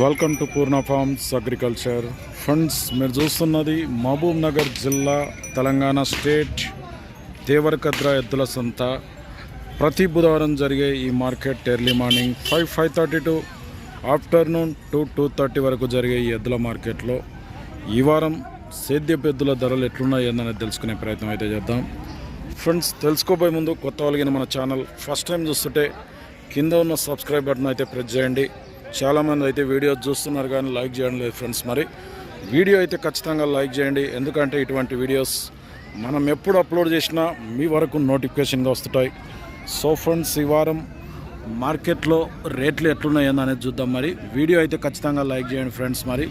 Welcome to Purna farms agriculture friends మీరు చూస్తున్నది మహబూబ్ నగర్ జిల్లా తెలంగాణ స్టేట్ దేవరకద్ర ఎద్దుల సంత. ప్రతి బుధవారం జరిగే ఈ market early morning five five thirty to afternoon two two thirty వరకు జరిగే ఈ ఎద్దుల మార్కెట్లో ఈ వారం సేద్యపు ఎద్దుల ధరలు ఎట్లున్నాయి అనేది తెలుసుకునే ప్రయత్నం అయితే చేద్దాం. ఫ్రెండ్స్ తెలుసుకోబోయే ముందు కొత్త వాళ్ళగిన మన ఛానల్ ఫస్ట్ టైం చూస్తుంటే కింద ఉన్న సబ్స్క్రైబ్ బటన్ అయితే ప్రెస్ చేయండి. చాలామంది అయితే వీడియోస్ చూస్తున్నారు కానీ లైక్ చేయడం లేదు ఫ్రెండ్స్. మరి వీడియో అయితే ఖచ్చితంగా లైక్ చేయండి. ఎందుకంటే ఇటువంటి వీడియోస్ మనం ఎప్పుడు అప్లోడ్ చేసినా మీ వరకు నోటిఫికేషన్గా వస్తుంటాయి. సో ఫ్రెండ్స్ ఈ వారం మార్కెట్లో రేట్లు ఎట్లున్నాయి అనేది చూద్దాం. మరి వీడియో అయితే ఖచ్చితంగా లైక్ చేయండి ఫ్రెండ్స్. మరి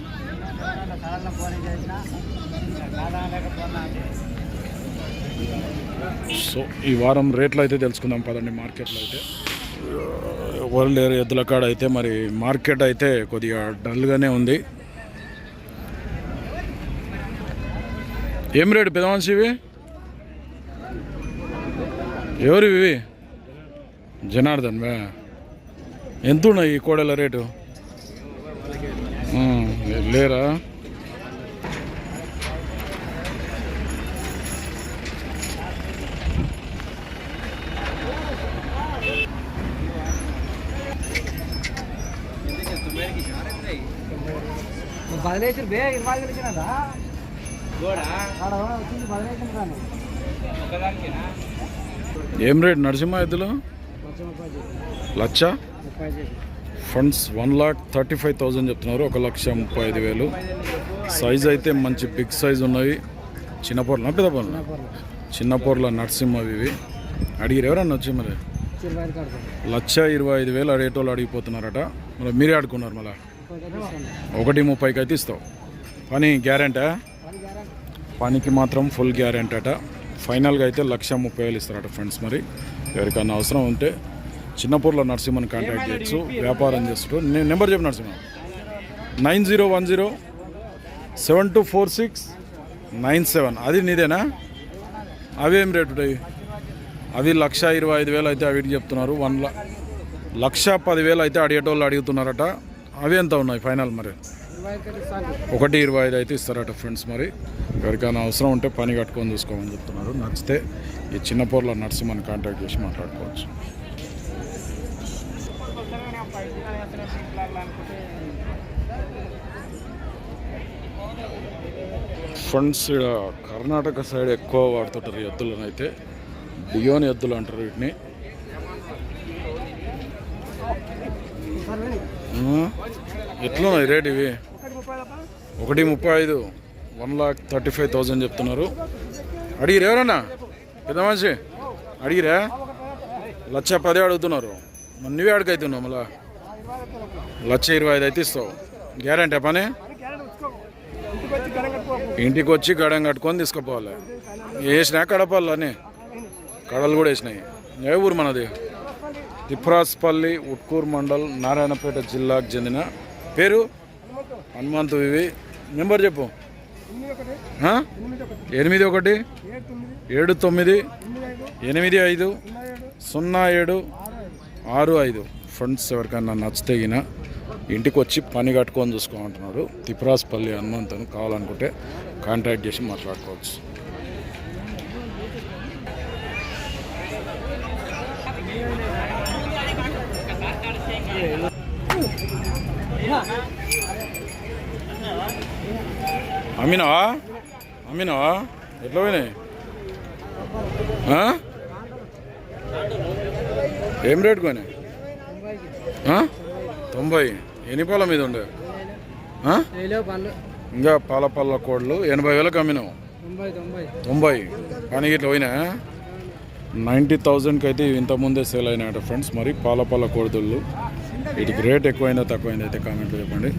సో ఈ వారం రేట్లు అయితే తెలుసుకుందాం పదండి మార్కెట్లో అయితే. వరల్డ్ ఎద్దుల కాడ అయితే మరి మార్కెట్ అయితే కొద్దిగా డల్గానే ఉంది. ఏం రేటు పెదవాన్సి ఇవి ఎవరు ఇవి? జనార్దన్ ఎంత ఉన్నాయి ఈ కోడల రేటు? లేరా? బే ఇరవై గెలిచినదా ఏం రేటు నరసింహ ఎద్దులు చేసి. Friends one lakh thirty five thousand చెప్తున్నారు ఒక లక్ష ముప్పై ఐదు వేలు. సైజ్ అయితే మంచి బిగ్ సైజ్ ఉన్నవి చిన్న పొరలు? పెద్ద పొరలు? చిన్న పొరల. నరసింహవి ఇవి. అడిగిరు ఎవరన్నా వచ్చి మరి? లక్ష ఇరవై ఐదు వేలు అడిగేటోళ్ళు అడిగిపోతున్నారట. మరి మీరే ఆడుకున్నారు మళ్ళీ? ఒకటి ముప్పైకి అయితే ఇస్తావు. పని గ్యారెంటా? పనికి మాత్రం ఫుల్ గ్యారెంటీ అట ఫైనల్గా అయితే లక్ష ముప్పై వేలు ఇస్తారట ఫ్రెండ్స్ మరి. ఎవరికైనా అవసరం ఉంటే చిన్నపూర్లో నరసింహని కాంటాక్ట్ చేయొచ్చు వ్యాపారం చేస్తు నేను నెంబర్ చెప్పు Narasimha. Nine zero one zero seven two four six nine seven. అది నీదేనా? అవేం రేటు ఉంటాయి? అవి లక్ష ఇరవై ఐదు వేలు అయితే అవిటికి చెప్తున్నారు. వన్ లక్ష పదివేలు అయితే అడిగేటోళ్ళు అడుగుతున్నారట. అవి ఎంత ఉన్నాయి ఫైనల్ మరి? ఒకటి ఇరవై ఐదు అయితే ఇస్తారట ఫ్రెండ్స్ మరి. ఎవరికైనా అవసరం ఉంటే పని కట్టుకొని చూసుకోమని చెప్తున్నారు. నచ్చితే ఈ చిన్న పొరల మనం కాంటాక్ట్ చేసి మాట్లాడుకోవచ్చు. ఫ్రెండ్స్ కర్ణాటక సైడ్ ఎక్కువ వాడుతుంటారు ఈ ఎద్దులను అయితే. డియోని ఎద్దులు అంటారు వీటిని. ఎట్లున్నాయి రేట్ ఇవి? ఒకటి ముప్పై ఐదు one lakh thirty five thousand చెప్తున్నారు. అడిగిరా ఎవరన్నా? పెద్ద మనిషి? అడిగిరా? లక్ష పదే అడుగుతున్నారు. మరి నువ్వే అడుగుతున్నావు మళ్ళా. లక్ష ఇరవై ఐదు అయితే ఇస్తావు. గ్యారంటీ పని? ఇంటికి వచ్చి గడం కట్టుకొని తీసుకుపోవాలి. వేసినా కడపాలని కడలు కూడా వేసినాయి. ఏ ఊరు మనది? తిప్రాస్పల్లి ఉట్కూరు మండల్ నారాయణపేట జిల్లాకు చెందిన పేరు హనుమంతు వివి. నెంబర్ చెప్పు. ఎనిమిది ఒకటి ఏడు తొమ్మిది ఎనిమిది ఐదు సున్నా ఏడు ఆరు ఐదు. ఫ్రెండ్స్ ఎవరికైనా నచ్చితే గిన ఇంటికి వచ్చి పని కట్టుకొని చూసుకోమంటున్నాడు తిప్రాస్పల్లి హనుమంతుని కావాలనుకుంటే కాంటాక్ట్ చేసి మాట్లాడుకోవచ్చు. అమ్మినావా? అమ్మినావా? ఎట్లా పోయినాయి? ఏం రేట్ కొనే? తొంభై. ఎన్ని పాల మీద ఉండే? ఇంకా పాల పళ్ళ కోళ్ళు ఎనభై వేలకు అమ్మినావు. తొంభై కానీ ఇట్లా పోయినా? నైంటీ థౌజండ్కి అయితే ఇంతకుముందే సేల్ అయినాయట ఫ్రెండ్స్ మరి పాల పళ్ళ కోడిదళ్ళు వీటికి రేట్ ఎక్కువైందో తక్కువైందో అయితే కామెంట్లో చెప్పండి.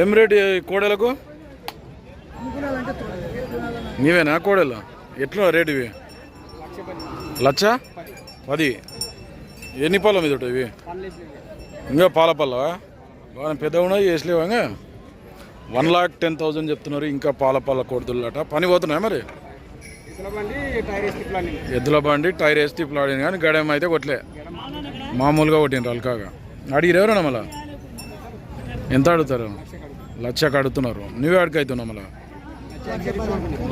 ఏం రేట్ కోడలకు? నీవేనా కోడలు? ఎట్లా రేట్ ఇవి? లచ్చ? పది. ఎన్ని పళ్ళ మీద ఇవి? ఇంకా పాల పళ్ళవా? బాగా పెద్దగా ఉన్నాయి వేసలేవా ఇంకా? వన్ లాక్ టెన్ థౌజండ్ చెప్తున్నారు ఇంకా పాల పాల కోడుతుల్లట పని పోతున్నాయి మరి? ఎద్దుల బండి టైర్ వేసి తిప్పులాడింది కానీ గడేం అయితే కొట్టలే. మామూలుగా కొట్టిండ్రు అల్కాగా. అడిగిరు ఎవరన్నా మళ్ళా? ఎంత అడుగుతారు? లక్షకు అడుగుతున్నారు నువ్వే అడిగి అవుతున్నావు మళ్ళా?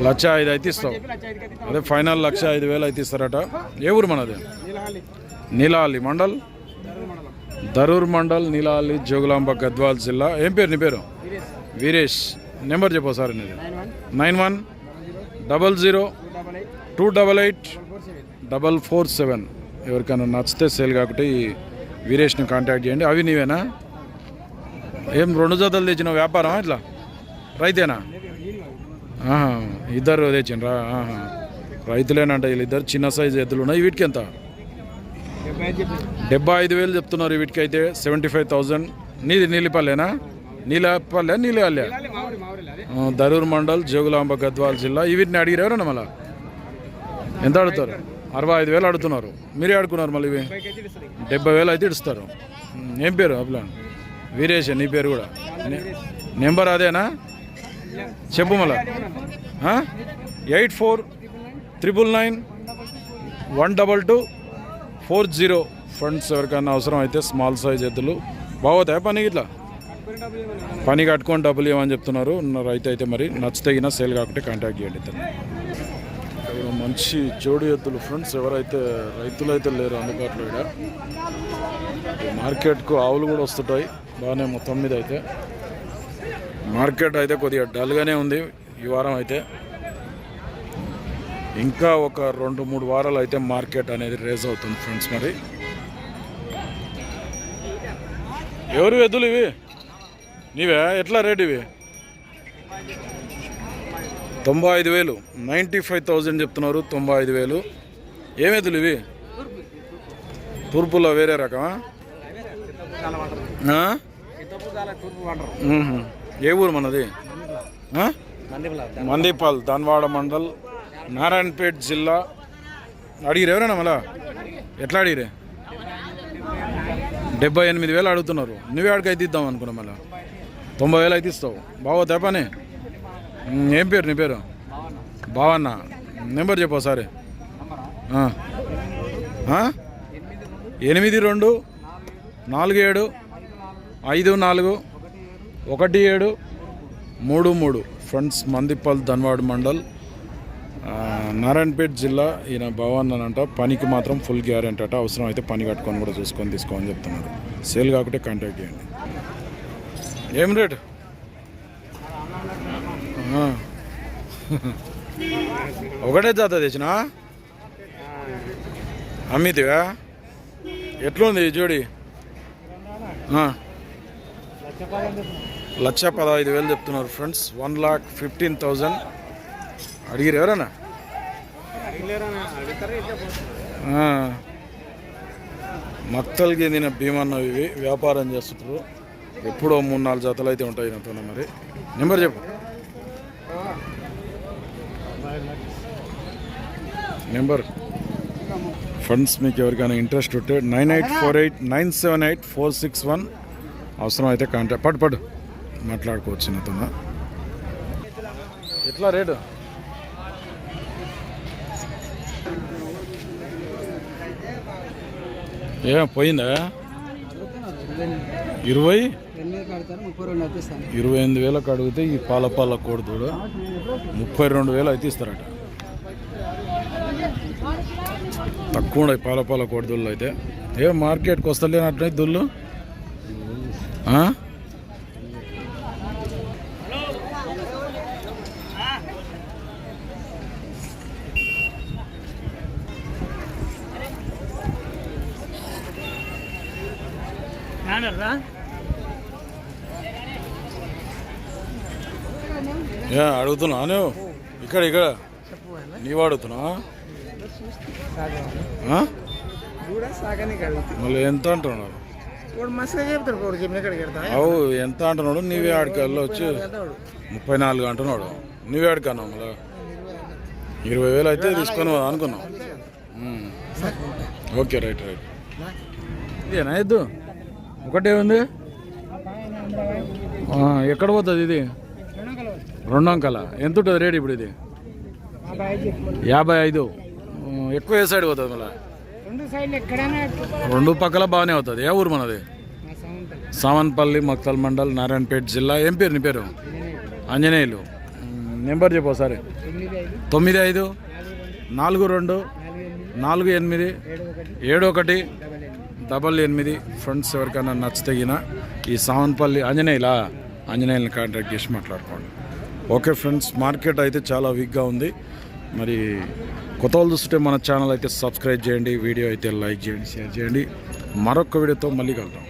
లక్ష ఐదు అయితే ఇస్తావు. అదే ఫైనల్ లక్ష ఐదు వేలు అయితే ఇస్తారట. ఏ ఊరు మనది నీలాలి మండల్? దరూర్ మండల్ నీలాలి జోగులాంబ గద్వాల్ జిల్లా. ఏం పేరు నీ పేరు? వీరేష్. నెంబర్ చెప్పు సార్ నీది. Nine one. Double zero. Two double eight double four seven ఎవరికైనా నచ్చితే సేల్ కాబట్టి ఈ వీరేష్ని కాంటాక్ట్ చేయండి. అవి నీవేనా? ఏం రెండు జతలు తెచ్చిన వ్యాపారం ఇట్లా? రైతేనా? ఇద్దరు తెచ్చిండ్రా ఆహా. రైతులేనంట వీళ్ళిద్దరు చిన్న సైజు ఎద్దులు ఉన్నాయి. వీటికి ఎంత? డెబ్బై ఐదు వేలు చెప్తున్నారు వీటికి అయితే సెవెంటీ ఫైవ్ థౌజండ్. నీది నీలిపల్లేనా? నీలపల్లె నీలిపల్లె దరూర్ మండల్ జోగులాంబ గద్వాల్ జిల్లా. ఈ వీటిని అడిగిరు ఎవరన్నా ఎంత అడుగుతారు? అరవై ఐదు వేలు అడుగుతున్నారు. మీరే అడుగుతున్నారు మళ్ళీ ఇవి? డెబ్బై వేలు అయితే ఇడుస్తారు. ఏం పేరు అభిలాన్? వీరేష్ నీ పేరు కూడా? నెంబర్ అదేనా? చెప్పు మళ్ళా. Eight four triple nine one double two four zero. Friends ఎవరికైనా అవసరం అయితే స్మాల్ సైజ్ ఎద్దులు. బాగోతాయా పని ఇట్లా పని కట్టుకొని డబ్బులు ఇవ్వమని చెప్తున్నారు. రైతు అయితే మరి నచ్చితగిన సేల్ కాకుంటే కాంటాక్ట్ చేయండి మంచి జోడి ఎద్దులు ఫ్రెండ్స్ ఎవరైతే రైతులు అయితే లేరు అందుబాటులో ఇక్కడ మార్కెట్కు ఆవులు కూడా వస్తుంటాయి. బాగానే మొత్తం మీద అయితే మార్కెట్ అయితే కొద్దిగా డల్గానే ఉంది ఈ వారం అయితే. ఇంకా ఒక రెండు మూడు వారాలు అయితే మార్కెట్ అనేది రేజ్ అవుతుంది ఫ్రెండ్స్ మరి ఎవరు ఎద్దులు ఇవి? నీవే? ఎట్లా రేట్ ఇవి? తొంభై ఐదు వేలు. నైంటీ ఫైవ్ థౌజండ్ చెప్తున్నారు తొంభై ఐదు వేలు. ఏమేతులు ఇవి? తూర్పులో వేరే రకమా? ఏ ఊరు మనది? మందిపాల్ మందీపాల్ ధన్వాడ మండల్ నారాయణపేట్ జిల్లా. అడిగిరు ఎవరైనా మళ్ళా? ఎట్లా అడిగిరే డెబ్బై ఎనిమిది వేలు అడుగుతున్నారు. నువ్వే ఆడికి అయితే ఇద్దాం అనుకున్నా మళ్ళా. తొంభై వేలు అయితే ఇస్తావు. బావో తెపని ఏం పేరు నీ పేరు? భావన్న. నెంబర్ చెప్పు ఒకసారి. ఎనిమిది రెండు నాలుగు ఏడు ఐదు నాలుగు ఒకటి ఏడు మూడు మూడు. ఫ్రెండ్స్ మందిపల్ ధన్వాడ్ మండల్ నారాయణపేట్ జిల్లా. ఈయన భవన్ అనంట పనికి మాత్రం ఫుల్ గ్యారెంటీ అట. అవసరం అయితే పని కట్టుకొని కూడా చూసుకొని తీసుకోమని చెప్తున్నారు. సేల్ కాకుంటే కాంటాక్ట్ చేయండి. ఏం రేటు? ఒకటే జాత తెచ్చినా? అమ్మితివా? ఎట్లుంది జోడి? లక్ష పదహైదు వేలు చెప్తున్నారు friends. One lakh fifteen thousand. అడిగిరు ఎవరన్నా? మత్తల్కి ఎందిన చెందిన భీమన్న ఇవి. వ్యాపారం చేస్తున్నారు. ఎప్పుడో మూడు నాలుగు జతలు అయితే ఉంటాయి నాతో మరి. నెంబర్ చెప్పు. నెంబర్ ఫండ్స్ మీకు ఎవరికైనా ఇంట్రెస్ట్ ఉంటే nine eight four eight nine seven eight four six one అవసరం అయితే కాంటాక్ట్ పడు పడు. మాట్లాడుకోవచ్చు నాతో. ఎట్లా రేటు? ఏ పోయిందా? ఇరవై? ఇరవై ఎనిమిది వేలకు అడిగితే ఈ పాల పాల కోడిదూడ ముప్పై రెండు వేలు అయితే ఇస్తారట తక్కువ ఉన్నాయి పాల పాల కోడిదూళ్ళు అయితే. ఏ మార్కెట్కి వస్తలేనట్టు దుళ్ళు ఆ? అడుగుతున్నా నువ్వు ఇక్కడ ఇక్కడ. నీవు కడుగుతుంది మళ్ళీ ఎంత అంటున్నాడు అవు ఎంత అంటున్నాడు? నీవే ఆడికి వెళ్ళొచ్చు ముప్పై నాలుగు అంటున్నాడు. నువ్వే ఆడికి అన్నావు మళ్ళీ. ఇరవై వేలు అయితే తీసుకొని అనుకున్నాం. Okay right right. ఇదేనా ఎద్దు? ఒకటే ఉంది? ఎక్కడ పోతుంది ఇది? రెండు అంకల ఎంత ఉంటుంది రేట్ ఇప్పుడు ఇది? యాభై ఐదు. ఎక్కువ ఏ సైడ్ పోతుంది మళ్ళీ? రెండు పక్కల బాగానే అవుతుంది. ఏ ఊరు మనది? సావన్పల్లి మక్తల్ మండల్ నారాయణపేట జిల్లా. ఏం పేరు నీ పేరు? ఆంజనేయులు నెంబర్ చెప్పు ఒకసారి. తొమ్మిది ఐదు. నాలుగు రెండు నాలుగు ఎనిమిది. ఏడు ఒకటి. డబల్ ఎనిమిది. ఫ్రెండ్స్ ఎవరికైనా నచ్చితగిన ఈ సావన్పల్లి ఆంజనేయులా ఆంజనేయులను కాంటాక్ట్ చేసి మాట్లాడుకోండి. ఓకే ఫ్రెండ్స్ మార్కెట్ అయితే చాలా వీక్గా ఉంది. మరి కొత్త వాళ్ళు చూస్తుంటే మన ఛానల్ అయితే సబ్స్క్రైబ్ చేయండి వీడియో అయితే లైక్ చేయండి షేర్ చేయండి. మరొక వీడియోతో మళ్ళీ కలుద్దాం.